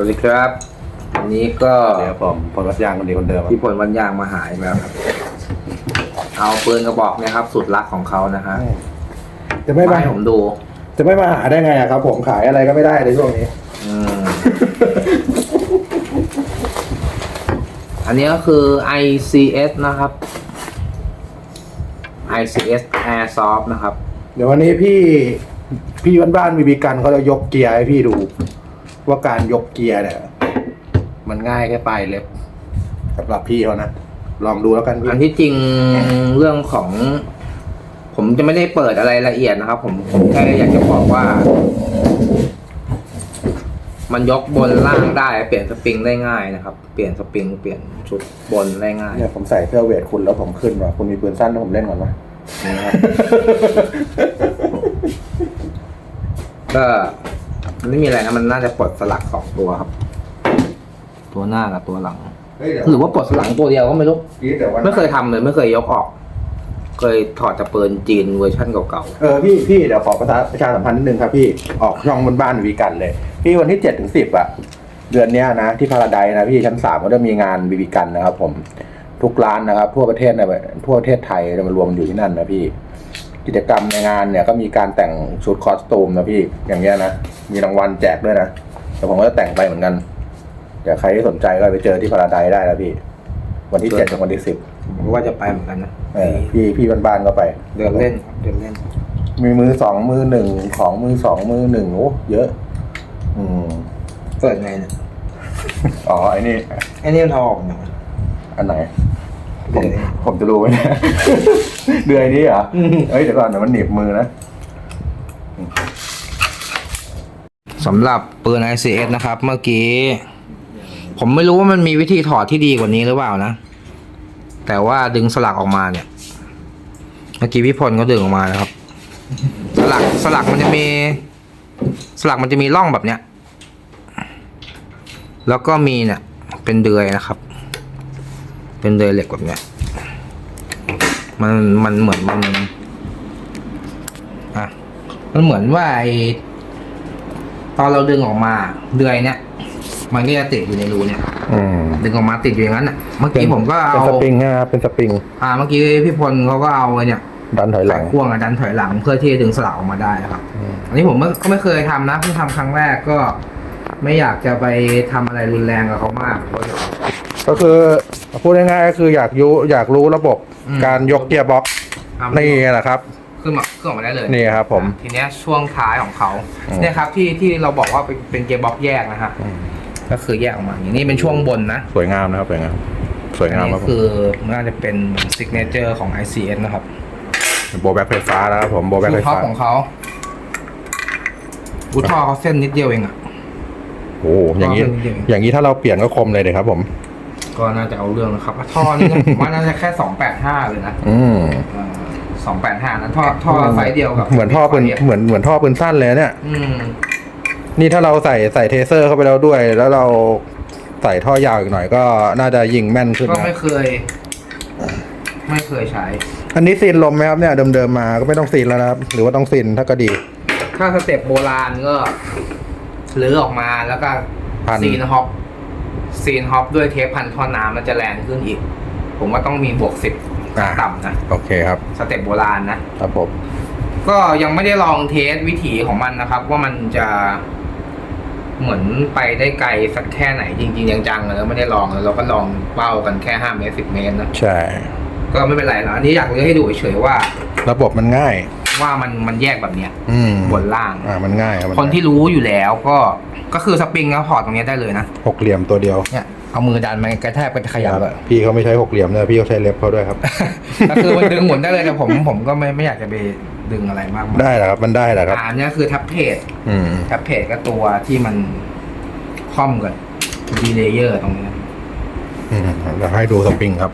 วัสดีครับวันนี้ก็เดี๋ยวผมพลวัดยางคนดีคนเดิมครับพี่พลวันยางมาหายแล้วครับ เอาปืนกระบอกเนะครับ สุดรักของเขานะฮะจะไม่มามาให้ผมดู จะไม่มาหาได้ไงอะครับ ผมขายอะไรก็ไม่ได้ในช่วงนี้ อืม อันนี้ก็คือ ICS นะครับ ICS Airsoft นะครับ เดี๋ยววันนี้พี่พี่บ้านบ้านบีบีกันเขาจะยกเกียร์ให้พี่ดู ว่าการยกเกียร์เนี่ย มันง่ายแค่ปลายเล็บสำหรับพี่เขานะลองดูแล้วกันพี่อันที่จริงเรื่องของ ผมจะไม่ได้เปิดอะไรละเอียดนะครับ ผมผมแค่อยากจะบอกว่า มันยกบนล่างได้เปลี่ยนสปริงได้ง่ายนะครับ เปลี่ยนสปริงเปลี่ยนชุดบนได้ง่ายเนี่ยผมใส่เสื้อเวทคุณแล้วผมขึ้นว่ะคุณมีปืนสั้นให้ผมเล่นก่อนไหมนี่ครับก็ มันไม่มีอะไรนะมันน่าจะปลดสลักสองตัวครับ ตัวหน้ากับตัวหลัง เฮ้ยเดี๋ยวหรือว่าปลดสลังตัวเดียวก็ไม่รู้พี่เดี๋ยววันไม่เคยทำเลยไม่เคยยกออก เคยถอดจากปืนจีนเวอร์ชั่นเก่าเออพี่พี่เดี๋ยวขอประชาประชาสัมพันธ์นิดนึงครับพี่ออกช่องบนบ้านบีบีกันเลย พี่วันที่เจ็ดถึงสิบอะเดือนเนี้ยนะ ที่พาราไดซ์นะพี่ชั้นสามก็จะมีงานบีบีกันนะครับ ผมทุกร้านนะครับทั่วประเทศนะทั่วประเทศไทยจะมารวมอยู่ที่นั่นนะพี่ กิจกรรมในงานเนี่ยก็มีการแต่งชุดคอสตูมนะพี่อย่างเงี้ยนะมีรางวัลแจกด้วยนะแต่ผมก็จะแต่งไปเหมือนกันเดี๋ยวใครที่สนใจก็ไปเจอที่พาราไดซ์ได้แล้วพี่ วันที่เจ็ดถึงวันที่สิบๆผมก็ว่าจะไปเหมือนกันนะเออพี่พี่บ้านๆก็ไป เดินเล่นครับเดินเล่น มีมือสองมือหนึ่งของมือสองมือหนึ่งโอ้เยอะ อืมเปิดไงเนี่ยอ๋อไอ้นี่ไอ้นี่มันเอาออกยังไงอันไหนผมเดือยนี้ผมจะรู้ไหม เนี่ยเดือยนี้เหรอเอ้ยเดี๋ยวก่อนเดี๋ยวมันหนีบมือนะสำหรับปืน ICS นะครับ เมื่อกี้ ผมไม่รู้ว่ามันมีวิธีถอดที่ดีกว่านี้หรือเปล่านะ แต่ว่าดึงสลักออกมาเนี่ย เมื่อกี้พี่พลก็ดึงออกมานะครับ สลักสลักมันจะมี สลักมันจะมีร่องแบบเนี้ย แล้วก็มีเนี่ย เป็นเดือยนะครับ เป็นเดือยเหล็กแบบเนี้ย มันมันเหมือนมันอะมันเหมือนว่าไอตอนเราดึงออกมาเดือยเนี่ยมันก็จะติดอยู่ในรูเนี่ยอืมดึงออกมาติดอยู่อย่างนั้นอะเมื่อกี้ผมก็เป็นเอาสปริงนะครับเป็นสปริง อ่าเมื่อกี้พี่พลเขาก็เอาไอ้เนี่ยดันถอยหลังพ่วงอะดันถอยหลังเพื่อที่จะดึงสลักออกมาได้นะครับ อืม อันนี้ผมก็ไม่เคยทำนะเพิ่งทำครั้งแรกก็ ไม่อยากจะไปทำอะไรรุนแรงกับเขามากเพราะเดี๋ยว ก็คือพูดง่ายๆก็คืออยากยูอยากรู้ระบบอืม การยกเกียร์บ็อกซ์ทำนี่แหละครับ ขึ้นมาขึ้นออกมาได้เลย นี่ครับผม ทีเนี้ยช่วงท้ายของเขาอืม เนี่ยครับที่ที่เราบอกว่าเป็นเป็นเกียร์บ็อกซ์แยกนะฮะก็คือแยกออกมาอย่างนี้เป็นช่วงบนนะสวยงามนะครับสวยงามสวยอันงามคนี้รับผมคือน่าจะเป็นซิกเนเจอร์ของ ICS นะครับโบว์แบ็คไฟฟ้านะครับผมโบว์แบ็คบูไฟท็อปฟ้าของเขาบูทอเขาเส้นนิดเดียวเองอะโอ้อย่างนี้ก็เป็นจริงๆอย่างนี้ถ้าเราเปลี่ยนก็คมเลยเดี๋ยวครับผม ก็น่าจะเอาเรื่องนะครับท่อนี่นะผมว่าน่าจะแค่สองแปดห้าเลยนะอืมสองแปดห้านั้นท่อท่อไซส์เดียวกับเหมือนท่อปืนเหมือนเหมือนท่อปืนสั้นเลยเนี่ย อืมนี่ถ้าเราใส่ใส่เทเซอร์เข้าไปแล้วด้วย แล้วเราใส่ท่อยาวอีกหน่อยก็น่าจะยิงแม่นขึ้นก็นะไม่เคย ไม่เคยใช้ อันนี้ซีนลมไหมครับเนี่ยเดิมๆมาก็ไม่ต้องซีนแล้วนะครับ หรือว่าต้องซีนถ้าก็ดี ถ้าสเต็ปโบราณก็ลื้อออกมาแล้วก็พัน ซีนฮอป ซีนฮอปด้วยเทปพันท่อน้ำมันจะแรงขึ้นอีก ผมว่าต้องมีบวกสิบอ่า ต่ำนะ โอเคครับ สเต็ปโบราณนะ ครับผม ก็ยังไม่ได้ลองเทสวิถีของมันนะครับ ว่ามันจะเหมือนไปได้ไกลสักแค่ไหนจริงๆจังๆเลยไม่ได้ลองเลยเราก็ลองเป้ากันแค่ห้าเมตรสิบเมตรนะ ใช่ ก็ไม่เป็นไรหรอกอันนี้อยากเลยให้ดูเฉยๆว่า ระบบมันง่าย ว่ามันมันแยกแบบเนี้ยอืมบนล่าง อ่ามันง่ายครับมัคนที่รู้อยู่แล้วก็ก็คือสปริงแล้วถอดตรงเนี้ยได้เลยนะหกเหลี่ยมตัวเดียว เนี่ยเอามือดันมันกระแทกไปขยับอะ พี่เขาไม่ใช้หกเหลี่ยมเลยพี่เขาใช้เล็บเขาด้วยครับ ก็คือมันดึงหมุนได้เลยแต่ผมผมก็ไม่ไม่อยากจะไปดึงอะไรมากมายได้แหละครับมันได้แหละครับ อ่าอันเนี้ยคือทับเพจอืมทับเพจก็ตัวที่มันคล่อมกันดีเลเยอร์ตรงนี้อืมเดี๋ยวให้ดูสปริงครับ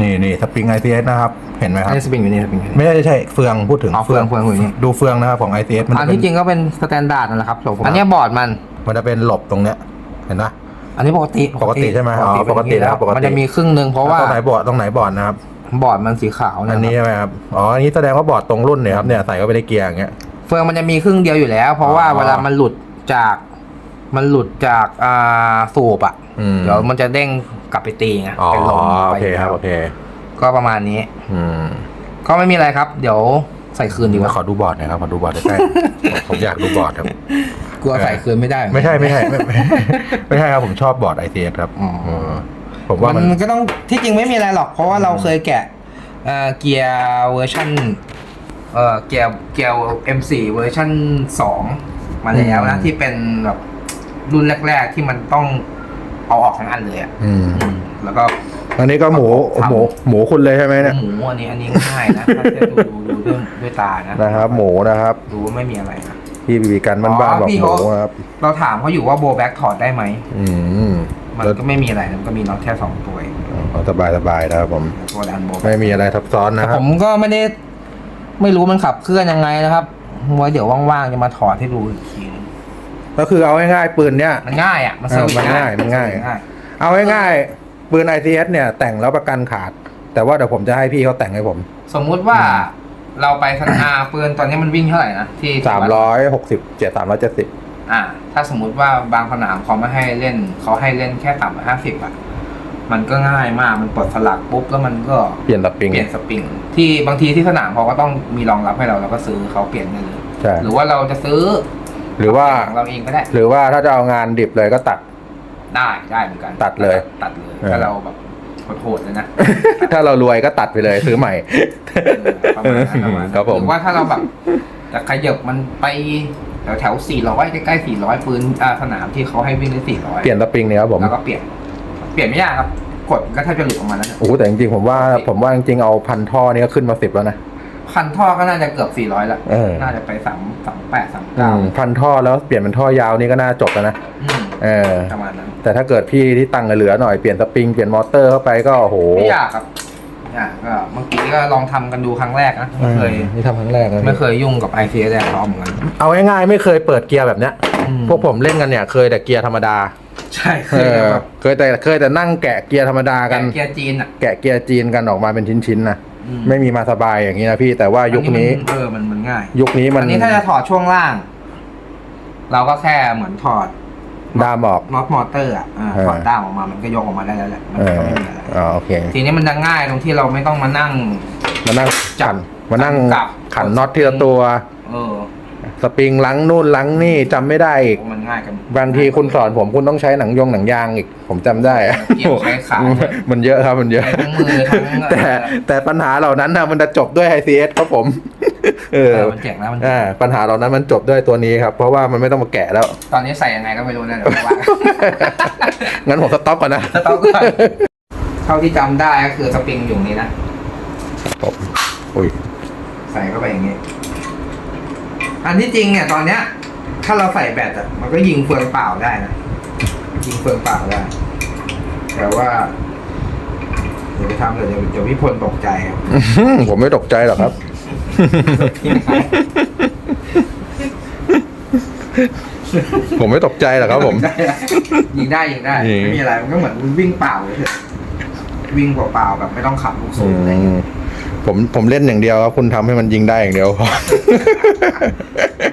นี่นี่สปริง ICS นะครับ เห็นไหมครับไอ้สปริงอยู่นี่สปริงอยู่นี่ ไม่ได้ใช่เฟืองพูดถึงอ๋อเฟืองเฟืองอยู่นี่ ดูเฟืองนะครับของ ICS มันอันจะเป็ที่นจริงก็เป็นสแตนดาร์ดนั่นแหละครับผมอันเนี้ยบอร์ดมัน มันจะเป็นหลบตรงเนี้ยเห็นไหมอันนี้ปกติปกติใช่ไหมอ๋อเป็นอย่างนี้ปกตินะครับปกติ มันจะมีครึ่งหนึ่งเพราะว่าตรงไหนบอร์ดตรงไหนบอร์ดนะครับบอร์ดมันสีขาวอันนี้ะครับใช่ไหมครับอ๋ออันนี้แสดงว่าบอร์ดตรงรุ่นเนี่ยครับเนี่ยใส่เข้าไปในเกียร์อย่างเงี้ย เฟืองมันจะมีครึ่งเดียวอยู่แล้ว เพราะว่าอ๋อเวลามันหลุดจากมันหลุดจากอ่าสูบอะอืม เดี๋ยวมันจะเด้งกลับไปตีไงอ๋อเป็นลมโอไปเคครับโอเค ก็ประมาณนี้ อืมก็ไม่มีอะไรครับ เดี๋ยวใส่คืนดีกว่าขอดูบอร์ดหน่อยครับขอดูบอร์ดใกล้ๆผมผมอยากดูบอร์ดครับ กลัวใส่คืนไม่ได้ ไม่ใช่ไม่ใช่ไม่ไม่ไม่ใช่ครับผมชอบบอร์ดไอเครับอ๋อเออผมว่ามัมันนก็ต้องที่จริงไม่มีอะไรหรอก เพราะว่าเราเคยแกะเอ่อเกียร์เวอร์ชันเอ่อเกียร์เกียร์ M4 เวอร์ชัน2มาแล้วนะที่เป็นแบบรุ่นแรก ๆ ที่มันต้องเอาออกทั้งอันเลยอะอืม อืมแล้วก็ อันนี้ก็หมูครับหมูหมูคุณเลยใช่ไหมเนี่ยหมูอันนี้อันนี้ง่ายนะถ้าจะดูดูดูด้วยด้วยตานะนะครับ หมูนะครับดูว่าไม่มีอะไรนะพี่บีบีกันบ้านๆอ๋อบอกพี่หเขามูครับ เราถามเขาอยู่ว่าโบแบ็กถอดได้ไหมอืมมันแล้วก็ไม่มีอะไรมันก็มีน็อตแค่สองตัวเองอ๋อสบายสบายนะครับผมตัวดันโบแบ็ไม่มีอะไรซับซ้อนนะคผรับมก็ไม่ได้ไม่รู้มันขับเคลื่อนยังไงนะครับไว้เดี๋ยวว่างๆจะมาถอดให้ดูอีกทีนึงก็คือเอาง่ายๆปืนเนี้ยมันง่ายอะมันเออสวิตช์มันง่ายมันง่ายสวิตช์ง่าย เอาง่ายๆ ปืน ICS เนี่ยแต่งแล้วประกันขาด แต่ว่าเดี๋ยวผมจะให้พี่เขาแต่งให้ผม สมมุติว่าเราไปสนามปืนตอนนี้มันวิ่งเท่าไหร่นะที่สามร้อยหกสิบเจ็ดสามร้อยเจ็ดสิบอ่า ถ้าสมมุติว่าบางสนามเขาไม่ให้เล่นเขาให้เล่นแค่ต่ำกว่าห้าสิบอะมันก็ง่ายมากมันปลดสลักปุ๊บแล้วมันก็เปลี่ยนสปริงเปลี่ยนสปริง ที่บางทีที่สนามเขาก็ต้องมีรองรับให้เราเราก็ซื้อเขาเปลี่ยนได้เลยใช่หรือว่าเราจะซื้อ หรือว่าของเราเองก็ได้ หรือว่าถ้าจะเอางานดิบเลยก็ตัด ได้ได้เหมือนกันตัดเลยตัดเลยเออถ้าเราแบบโหดๆเลยนะ ถ้าเรารวยก็ตัดไปเลยซื้อใหม่ประมาณนั้นประมาณนั้นครับผมหรือว่าถ้าเราแบบจะขยับมันไปแถวแถวสี่ร้อยใกล้ๆสี่ร้อยปืนอ่าสนามที่เขาให้วิ่งได้สี่ร้อยเปลี่ยนสปริงเนี่ยครับผมแล้วก็เปลี่ยนเปลี่ยนไม่ยากครับกดก็แทบจะหลุดออกมาแล้วเนี่ยโอ้โหแต่จริงๆผมว่าผมว่าจริงๆเอาพันท่อนี่ก็ขึ้นมาสิบแล้วนะคันท่อก็น่าจะเกือบสี่ร้อยแล้วเออน่าจะไปสามสามแปดสามอืเก้ามพันท่อแล้วเปลี่ยนเป็นท่อยาวนี่ก็น่าจบแล้วนะอืม เออ ประมาณนั้นแต่ถ้าเกิดพี่ที่ตังค์เหลือหน่อยเปลี่ยนสปริงเปลี่ยนมอเตอร์เข้าไปก็โอ้โหไม่ยากครับยากก็เมื่อกี้ก็ลองทำกันดูครั้งแรกนะไม่เคยนี่ทำครั้งแรกนะไม่เคยยุ่งกับ i c s แดงล้อเหมือนกันเอาง่ายๆไม่เคยเปิดเกียร์แบบเนี้ยอืมพวกผมเล่นกันเนี่ยเคยแต่เกียร์ธรรมดาใช่เคเอยอแบบเคยแต่เคยแต่นั่งแกะเกียร์ธรรมดากัน เกียร์จีนอะแกะเกียร์จีนกันออกมาเป็นชิ้นๆนะอืมไม่มีมาสบายอย่างนี้นะพี่แต่ว่ายุคนี้ อัมัเออมันมันง่ายยุคนี้มันอันนี้ถ้าจะถอดช่วงล่าง เราก็แค่เหมือนถอด ดามออก น็อตมอเตอร์อะอ่าเออ ถอดด้ามออกมามันก็ยกออกมาได้แล้วแหละมันเอก็อไม่มีอะไรอ๋อโอเค ทีนี้มันจะง่ายตรงที่เราไม่ต้องมานั่ง มานั่งจัขับนมานั่งกลับ ขันน็อตทีละตัวเออ สปริงลังนู่นลังนี่จำไม่ได้อีก มันง่ายกันบางทีคุณสอนผมคุณต้องใช้หนังยงหนังยางอีก ผมจำได้เกี่ยวใช้ขามันเยอะครับมันเยอะ ใช้ทั้งมือทั้งแต่แต่ปัญหาเหล่านั้นนะมันจะจบด้วย ICS ครับผม เอเอออมันเจ๋งนะมันเจ๋งอ่าปัญหาเหล่านั้นมันจบด้วยตัวนี้ครับ เพราะว่ามันไม่ต้องมาแกะแล้ว ตอนนี้ใส่ยังไงก็ไม่รู้นะเดี๋ยวว่า งั้นผมสต็อปก่อนนะสต็อกก่อนเท่าที่จำได้ก็คือสปริงอยู่นี้นะ ผมอุ้ยใส่เข้าไปอย่างนี้ อันที่จริงเนี่ยตอนเนี้ย ถ้าเราใส่แบตอะมันก็ยิงเฟืองเปล่าได้นะยิงเฟืองเปล่าได้ แต่ว่าเดี๋ยวไปทำเลยเดี๋ยวเดี๋ยวพี่พลตกใจครับอื้อหือผมไม่ตกใจหรอกครับ ผมไม่ตกใจหรอกครับผม ยิงได้ยิงได้ยิง ไม่มีอะไรมันก็เหมือนวิ่งเปล่าเลยเถอะวิ่งเปล่าๆแบบไม่ต้องขับลูกสูอืงอะไรอย่างเงี้ยม ผมผมเล่นอย่างเดียวครับคุณทำให้มันยิงได้อย่างเดียวพอ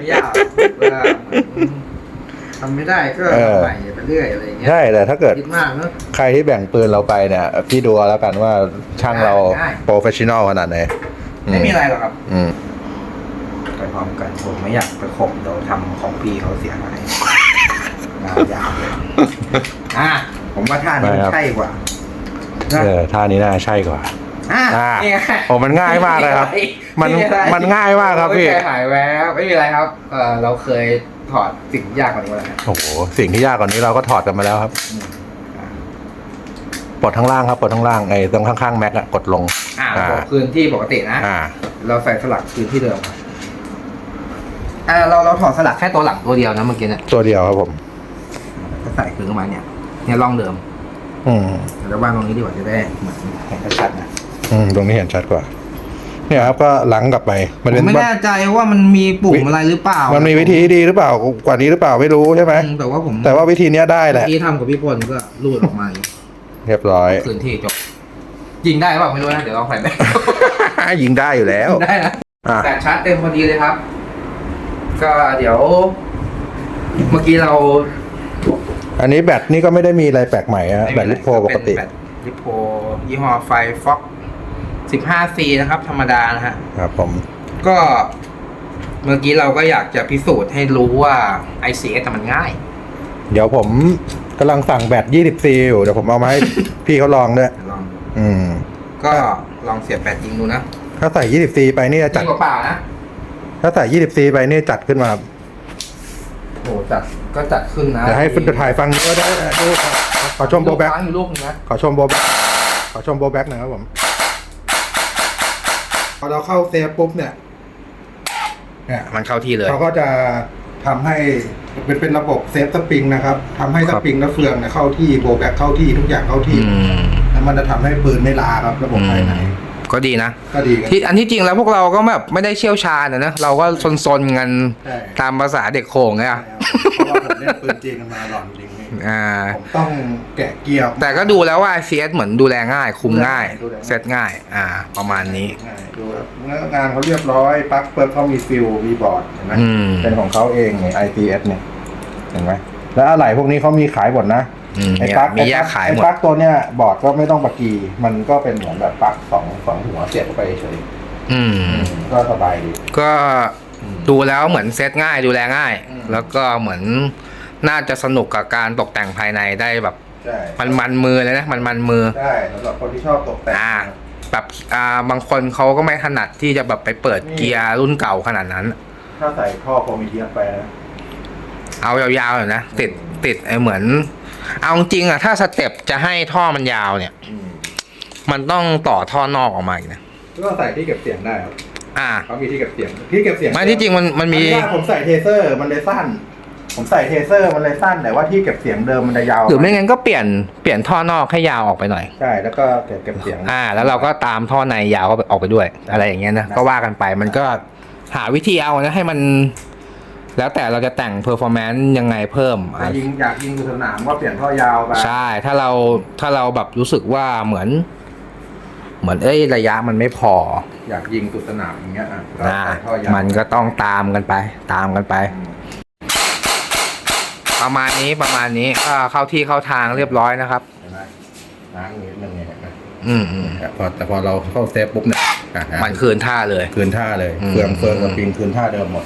ไม่ยากเวลาทำไม่ได้ก็เออใหม่ไปเรื่อยอะไรอย่างเงี้ยใช่แต่ถ้าเกิด คิดมากเนอะ ใครที่แบ่งปืนเราไปเนี่ยพี่ดูเอาแล้วกันว่าช่างเราได้ โปรเฟชชั่นอลขนาดไหนไม่มีอะไรหรอกครับ อืมไปพร้อมกันผมไม่อยากไปข่มเดี๋ยวทำของพี่เขาเสียหายงานยาวเลยอะผมว่าท่านี้มันใช่กว่านะเออท่านี้น่าใช่กว่า อะอ่านี่ไงโอ้มันง่ายมากเลยครับมันไอะไรมันง่ายมากครับพี่ ไม่เคยหายแวบไม่มีอะไรครับเออเราเคยถอดสิ่งยากกว่านี้มาแล้วโอ้โหสิ่งที่ยากกว่านี้เราก็ถอดกันมาแล้วครับอืมอะปลดทั้างล่างครับปลดทั้างล่างไอ้ตรงข้างๆแม็กอะกดลง อ่าอ่า บอกคืนที่ปกตินะ อ่า เราใส่สลักคืนที่เดิมครับอ่าเราเราถอดสลักแค่ตัวหลังตัวเดียวนะเมื่อกี้เนี่ยตัวเดียวครับผม ก็ใส่คืนเข้ามาเนี่ย เนี่ยร่องเดิมอืม เดี๋ยววางตรงนี้ดีกว่าจะได้เหมือนเห็นชัดๆนะ อืมตรงนี้เห็นชัดกว่า เนี่ยครับก็หลังกลับไปผมันมเป็นไม่แน่ใจว่ามันมีปุ่มอะไรหรือเปล่ามัมันมีวิธีที่ดีหรือเปล่ากว่านี้หรือเปล่าไม่รู้ใช่ไหมแต่ว่าผมแต่ว่าวิธีเนี้ยได้แหเมื่ละอกี้ทำกับพี่พลก็รูดออกมาอย่างนี้เรียบร้อย คืนที่จบยิงได้เปล่าไม่รู้นะ เดี๋ยวลองใส่ไป ยิงได้อยู่แล้วได้นะ อะแต่ชาร์จเต็มพอดีเลยครับ ก็เดี๋ยว เมื่อกี้เราอันนี้แบตนี่ก็ไม่ได้มีอะไรแปลกใหม่อะแบตลิโพปกติ แบตลิโพยี่ห้อไฟฟ็อก 15C นะครับ ธรรมดานะฮะ ครับผม ก็เมื่อกี้เราก็อยากจะพิสูจน์ให้รู้ว่า ICS มันง่าย เดี๋ยวผมกำลังสั่งแบต20 c อยู่เดี๋ยวผมเอามาให้ พี่เขาลองด้วยเดี๋ยวลองดูอืม ก็ลองเสียบแบตยิงดูนะถ้าใส่20 c ไปนี่จะจัดยิงเปล่าๆนะถ้าใส่20 c ไปนี่จัดขึ้นมาครับโหจัดก็จัดขึ้นนะเดี๋ยวให้คุณถ่ายฟังนี้ก็ได้ดูครับขอชมโบแบ็กค้างอยู่ลูกนึงนะ ขอชมโบแบ็กขอชมโบแบ็กหน่อยครับผม พอเราเข้าเซฟปุ๊บเนี่ยเนี่ยมันเข้าที่เลยเขาก็จะทำให้เป็นเป็นระบบเซฟสปริงนะครับทำให้คสรับปริงและเฟืองเนี่ยเข้าที่โบแบ็กเข้าที่ทุกอย่างเข้าที่อืมแล้วมันจะทำให้ปืนไม่ล้าครับระบบภายในก็ดีนะก็ดีกันที่อันที่จริงแล้วพวกเราก็แบบไม่ได้เชี่ยวชาญนะนะเราก็ซนๆกันใช่ตามภาษาเด็กโขงไงใช่อะครับเพราะว่าผมเล่นปืนจริงกันมาหลอนจริงนี่ อ่า ผมต้องแกะเกียร์ออกมาแต่ก็ดูแล้วว่า CS เหมือนดูแลง่าย คุมง่ายดูแลง่าย เซตง่าย อ่า ประมาณนี้ ง่ายดูครับเนื้องานเขาเรียบร้อยปลั๊กเปิดเขามีฟิลมีบอร์ดเห็นไหมอืม เป็นของเขาเองเนี่ย ITS เนี่ยเห็นไหมแล้วอะไหล่พวกนี้เขามีขายหมดนะ อืมไอ้เนี่ยปลั๊กมีแยกขายหมไอ้ดปลั๊กตัวเนี้ยบอร์ดก็ไม่ต้องปะกี มันก็เป็นเหมือนแบบปลั๊กสองสองหัวเสียบเข้าไปเฉยอืม ก็สบายดี ก็อืมดูแล้วเหมือนเซตง่ายดูแลง่าย อืม แล้วก็เหมือน น่าจะสนุกกับการตกแต่งภายในได้แบบ ใช่มันมันมือเลยนะมันมันมือใช่สำหรับคนที่ชอบตกแต่งอ่า แบบอ่าบางคนเขาก็ไม่ถนัดที่จะแบบไปเปิดนี่เกียร์รุ่นเก่าขนาดนั้น ถ้าใส่ท่อโครมิเทียสไปนะ เอายาวๆหน่อยนะติดติดไอ้เหมือน เอาจริงๆอะถ้าสเต็ปจะให้ท่อมันยาวเนี่ย อืมมันต้องต่อท่อนอกออกมาอีกนะก็ใส่ที่เก็บเสียงได้ครับอ่าเขามีที่เก็บเสียงที่เก็บเสียงไม่ที่จริงมันมันมี อันนี้ผมใส่เทเซอร์มันเลยสั้น ผมใส่เทเซอร์มันเลยสั้นแต่ว่าที่เก็บเสียงเดิมมันจะยาวหรือไม่งั้นก็เปลี่ยนเปลี่ยนท่อนอกให้ยาวออกไปหน่อย ใช่ แล้วก็เก็บเก็บเสียง อ่า แล้วเราก็ตามท่อในยาวออกไปด้วย อะไรอย่างเงี้ยนะ ก็ว่ากันไป มันก็หาวิธีเอานะให้มัน แล้วแต่เราจะแต่งเพอร์ฟอร์แมนซ์ยังไงเพิ่มแต่อะยิงอยากยิงดูสนามก็เปลี่ยนท่อยาวไป ใช่ ถ้าเราถ้าเราแบบรู้สึกว่าเหมือน เหมือนเอ้ยระยะมันไม่พอ อยากยิงสุดสนามอย่างเงี้ยอะก็นะใส่ท่อยาวมันก็ต้องตามกันไป ตามกันไปอืม ประมาณนี้ประมาณนี้ก็เข้าที่เข้าทางเรียบร้อยนะครับ เห็นไหมล้างนิดนึงเนี่ยเห็นไหมอืมอืมแต่พอแต่พอเราเข้าเซฟปุ๊บเนี่ยอะมันคืนท่าเลย คืนท่าเลยอืม เฟืองเฟืองกับปิงคืนท่าเดิมหมด